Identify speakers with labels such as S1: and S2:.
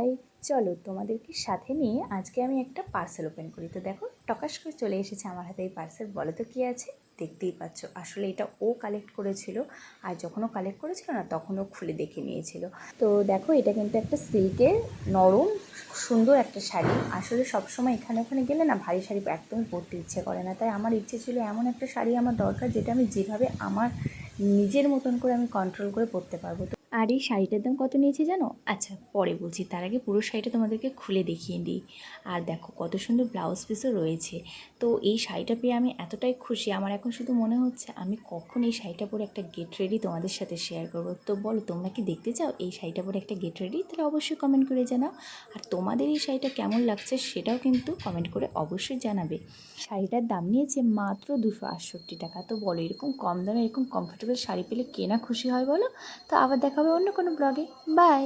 S1: High চলো তোমাদেরকে সাথে নিয়ে আজকে আমি একটা পার্সেল ওপেন করি। তো দেখো, টকাশ করে চলে এসেছে আমার হাতে এই পার্সেল বলো তো কী আছে? দেখতেই পাচ্ছ। আসলে এটা ও কালেক্ট করেছিল আর যখন ও কালেক্ট করেছিল না, তখন ও খুলে দেখে নিয়েছিল। তো দেখো, এটা কিন্তু একটা সিল্কের নরম, সুন্দর একটা শাড়ি। আসলে সবসময় এখানে ওখানে গেলে না ভারী শাড়ি একদমই পরতে ইচ্ছে করে না। তাই আমার ইচ্ছে ছিল এমন একটা শাড়ি আমার দরকার যেটা আমি যেভাবে আমার নিজের মতন করে আমি কন্ট্রোল করে পরতে পারব। তো আর এই শাড়িটার দাম কত নিয়েছে জানো? আচ্ছা পরে বলছি। তার আগে পুরো শাড়িটা তোমাদেরকে খুলে দেখিয়ে দিই। আর দেখো, কত সুন্দর ব্লাউজ পিসও রয়েছে। তো এই শাড়িটা পেয়ে আমি এতটাই খুশি। আমার এখন শুধু মনে হচ্ছে আমি কখন এই শাড়িটা পরে একটা গেট রেডি তোমাদের সাথে শেয়ার করব। তো বলো, তোমরা কি দেখতে চাও এই শাড়িটা পরে একটা গেট রেডি তাহলে অবশ্যই কমেন্ট করে জানাও। আর তোমাদের এই শাড়িটা কেমন লাগছে সেটাও কিন্তু কমেন্ট করে অবশ্যই জানাবে। শাড়িটার দাম নিয়েছে মাত্র দুশো আটষট্টি টাকা। তো বলো, এরকম কম দামে, এরকম কমফোর্টেবল শাড়ি পেলে কেনা খুশি হয় বলো? তো আবার দেখা অন্য কোনো ব্লগে। বাই।